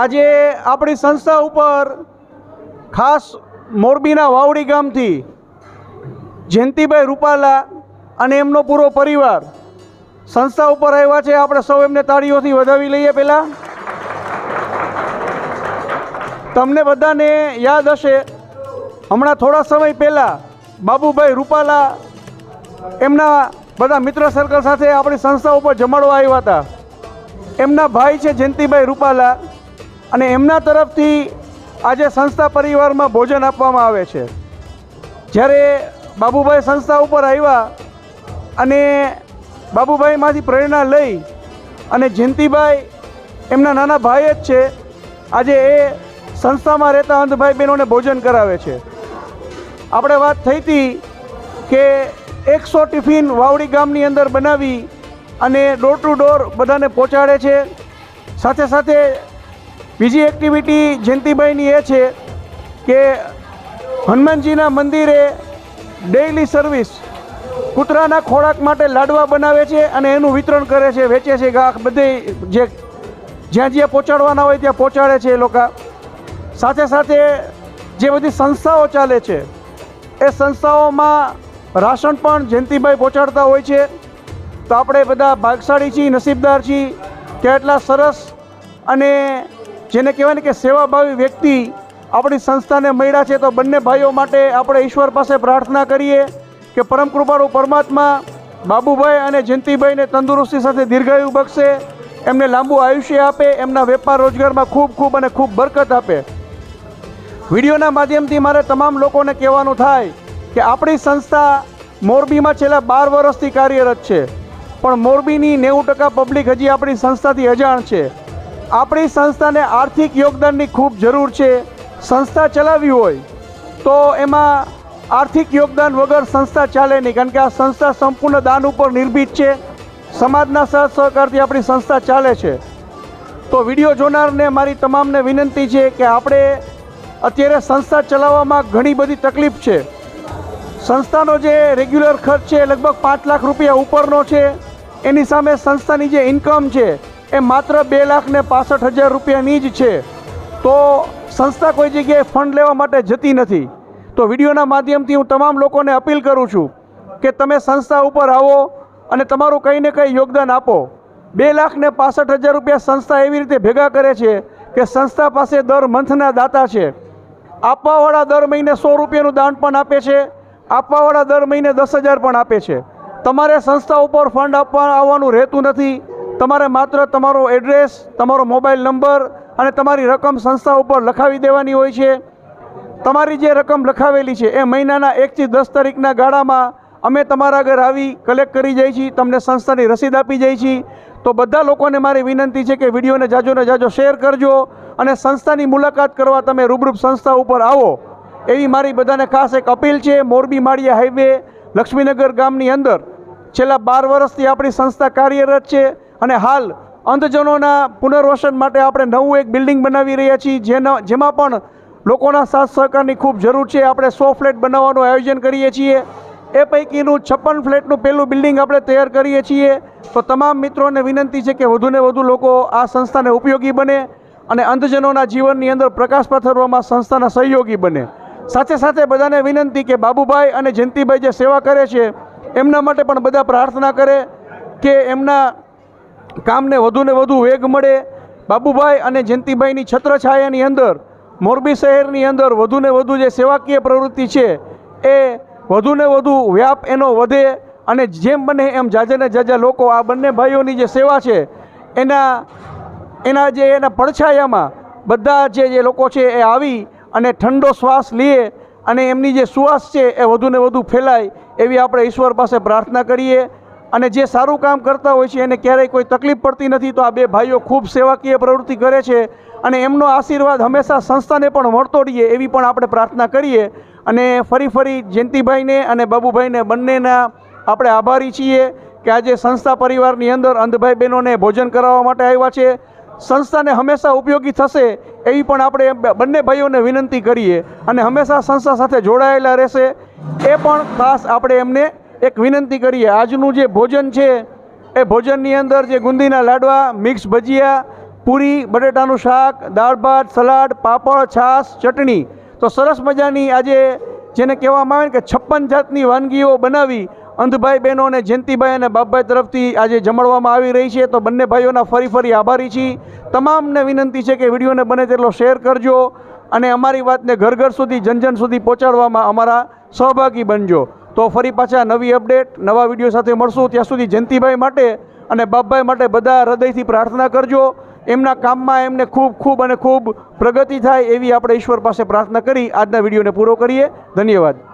આજે આપણી સંસ્થા ઉપર ખાસ મોરબીના વાવડી ગામથી જયંતિભાઈ રૂપાલા અને એમનો પૂરો પરિવાર સંસ્થા ઉપર આવ્યા છે. આપણે સૌ એમને તાળીઓથી વધાવી લઈએ પહેલાં. તમને બધાને યાદ હશે, હમણાં થોડા સમય પહેલાં બાબુભાઈ રૂપાલા એમના બધા મિત્ર સર્કલ સાથે આપણી સંસ્થા ઉપર જમાડવા આવ્યા હતા. એમના ભાઈ છે જયંતિભાઈ રૂપાલા અને એમના તરફથી આજે સંસ્થા પરિવારમાં ભોજન આપવામાં આવે છે. જ્યારે બાબુભાઈ સંસ્થા ઉપર આવ્યા અને બાબુભાઈમાંથી પ્રેરણા લઈ અને જયંતિભાઈ એમના નાના ભાઈ જ છે, આજે એ સંસ્થામાં રહેતા અંધભાઈ બહેનોને ભોજન કરાવે છે. આપણે વાત થઈ હતી કે એકસો ટિફિન વાવડી ગામની અંદર બનાવી અને ડોર ટુ ડોર બધાને પહોંચાડે છે. સાથે સાથે બીજી એક્ટિવિટી જયંતિભાઈની એ છે કે હનુમાનજીના મંદિરે ડેઇલી સર્વિસ કૂતરાના ખોરાક માટે લાડવા બનાવે છે અને એનું વિતરણ કરે છે, વેચે છે ગા બધે જે જ્યાં જ્યાં પહોંચાડવાના હોય ત્યાં પહોંચાડે છે એ લોકો. સાથે સાથે જે બધી સંસ્થાઓ ચાલે છે, એ સંસ્થાઓમાં રાશન પણ જયંતિભાઈ પહોંચાડતા હોય છે. તો આપણે બધા ભાગશાળી છીએ, નસીબદાર છીએ. કે એટલા સરસ અને જેને કહેવાય ને કે સેવાભાવી વ્યક્તિ આપણી સંસ્થાને મળ્યા છે, તો બંને ભાઈઓ માટે આપણે ઈશ્વર પાસે પ્રાર્થના કરીએ કે પરમ કૃપાળુ પરમાત્મા બાબુભાઈ અને જયંતિભાઈને તંદુરસ્તી સાથે દીર્ઘાયુ બક્ષે, એમને લાંબુ આયુષ્ય આપે, એમના વેપાર રોજગારમાં ખૂબ ખૂબ અને ખૂબ બરકત આપે. વિડીયોના માધ્યમથી મારે તમામ લોકોને કહેવાનું થાય કે આપણી સંસ્થા મોરબીમાં છેલ્લા બાર વર્ષથી કાર્યરત છે. પણ મોરબીની નેવું ટકા પબ્લિક હજી આપણી સંસ્થાથી અજાણ છે. આપણી સંસ્થાને આર્થિક યોગદાનની ખૂબ જરૂર છે. સંસ્થા ચલાવવી હોય તો એમાં આર્થિક યોગદાન વગર સંસ્થા ચાલે નહીં. કારણ કે આ સંસ્થા સંપૂર્ણ દાન ઉપર નિર્ભીત છે. સમાજના સાથ સહકારથી આપણી સંસ્થા ચાલે છે. તો વીડિયો જોનારને મારી તમામને વિનંતી છે કે આપણે અત્યારે સંસ્થા ચલાવવામાં ઘણી બધી તકલીફ છે. સંસ્થાનો જે રેગ્યુલર ખર્ચ છે લગભગ પાંચ લાખ રૂપિયા ઉપરનો છે. એની સામે સંસ્થાની જે ઇન્કમ છે, એ માત્ર બે લાખ ને પાસઠ હજાર રૂપિયાની જ છે. તો સંસ્થા કોઈ જગ્યાએ ફંડ લેવા માટે જતી નથી. તો વિડીયોના માધ્યમથી હું તમામ લોકોને અપીલ કરું છું કે તમે સંસ્થા ઉપર આવો અને તમારું કંઈ ને કંઈ યોગદાન આપો. બે લાખ ને પાસઠ હજાર રૂપિયા સંસ્થા એવી રીતે ભેગા કરે છે કે સંસ્થા પાસે દર મંથના દાતા છે. આપવાવાળા દર મહિને સો રૂપિયાનું દાન પણ આપે છે, આપવાવાળા દર મહિને દસ હજાર પણ આપે છે. તમારે સંસ્થા ઉપર ફંડ આપવા આવવાનું રહેતું નથી. તમારે માત્ર તમારો એડ્રેસ તમારો મોબાઈલ નંબર અને તમારી રકમ સંસ્થા ઉપર લખાવી દેવાની હોય છે. તમારી જે રકમ લખાવેલી છે એ મહિનાના એકથી દસ તારીખના ગાળામાં અમે તમારા ઘર આવી કલેક્ટ કરી જઈએ છીએ, તમને સંસ્થાની રસીદ આપી જઈએ છીએ. તો બધા લોકોને મારી વિનંતી છે કે વિડીયોને જાજો ને જાજો શેર કરજો અને સંસ્થાની મુલાકાત કરવા તમે રૂબરૂપ સંસ્થા ઉપર આવો. એવી મારી બધાને ખાસ એક અપીલ છે, મોરબી માળિયા હાઈવે, લક્ષ્મીનગર ગામની અંદર. છેલ્લા બાર વર્ષથી આપણી સંસ્થા કાર્યરત છે અને હાલ અંધજનોના પુનર્વસન માટે આપણે નવું એક બિલ્ડિંગ બનાવી રહ્યા છીએ. જેના જેમાં પણ લોકોના સાથ સહકારની ખૂબ જરૂર છે. આપણે સો ફ્લેટ બનાવવાનું આયોજન કરીએ છીએ. એ પૈકીનું છપ્પન ફ્લેટનું પહેલું બિલ્ડિંગ આપણે તૈયાર કરીએ છીએ. તો તમામ મિત્રોને વિનંતી છે કે વધુને વધુ લોકો આ સંસ્થાને ઉપયોગી બને અને અંધજનોના જીવનની અંદર પ્રકાશ પથરવામાં સંસ્થાના સહયોગી બને. સાથે સાથે બધાને વિનંતી કે બાબુભાઈ અને જયંતિભાઈ જે સેવા કરે છે એમના માટે પણ બધા પ્રાર્થના કરે કે એમના કામને વધુને વધુ વેગ મળે. બાબુભાઈ અને જયંતિભાઈની છત્રછાયાની અંદર, મોરબી શહેરની અંદર વધુને વધુ જે સેવાકીય પ્રવૃત્તિ છે, એ વધુને વધુ વ્યાપ એનો વધે અને જેમ બને એમ જાજાને જાજા લોકો આ બંને ભાઈઓની જે સેવા છે, એના એના જે એના પડછાયામાં બધા જે જે લોકો છે એ આવી અને ઠંડો શ્વાસ લે અને એમની જે સુવાસ છે એ વધુને વધુ ફેલાય એવી આપણે ઈશ્વર પાસે પ્રાર્થના કરીએ. અને જે સારું કામ કરતા હોય છે એને ક્યારેય કોઈ તકલીફ પડતી નથી તો આ બે ભાઈઓ ખૂબ સેવાકીય પ્રવૃત્તિ કરે છે અને એમનો આશીર્વાદ હંમેશા સંસ્થાને પણ મળતો રહીએ એવી પણ આપણે પ્રાર્થના કરીએ. અને ફરી ફરી જયંતિભાઈને અને બાબુભાઈને બંનેના આપણે આભારી છીએ કે આજે સંસ્થા પરિવારની અંદર અંધભાઈ બહેનોને ભોજન કરાવવા માટે આવ્યા છે. સંસ્થાને હંમેશા ઉપયોગી થશે એવી પણ આપણે બંને ભાઈઓને વિનંતી કરીએ અને હંમેશા સંસ્થા સાથે જોડાયેલા રહેશે. એ પણ ખાસ આપણે એમને એક વિનંતી કરીએ. આજનું જે ભોજન છે, એ ભોજનની અંદર જે ગુંદીના લાડવા, મિક્સ ભજીયા, પૂરી, બટેટાનું શાક, દાળ ભાત, સલાડ, પાપડ, છાશ, ચટણી. તો સરસ મજાની આજે જેને કહેવામાં આવે ને કે છપ્પન જાતની વાનગીઓ બનાવી અંધભાઈ બહેનો અને જયંતિભાઈ અને બાપભાઈ તરફથી આજે જમાડવામાં આવી રહી છે. તો બંને ભાઈઓના ફરી ફરી આભારી છીએ તમામને વિનંતી છે કે વિડીયોને બને તેટલો શેર કરજો અને અમારી વાતને ઘર ઘર સુધી, જન જન સુધી પહોંચાડવામાં અમારા સહભાગી બનજો. તો ફરી પાછા નવી અપડેટ, નવા વીડિયો સાથે મળશું. ત્યાં સુધી જયંતિભાઈ માટે અને બાપભાઈ માટે બધા હૃદયથી પ્રાર્થના કરજો. એમના કામમાં એમને ખૂબ ખૂબ અને ખૂબ પ્રગતિ થાય એવી આપણે ઈશ્વર પાસે પ્રાર્થના કરી આજના વિડીયોને પૂરો કરીએ. ધન્યવાદ.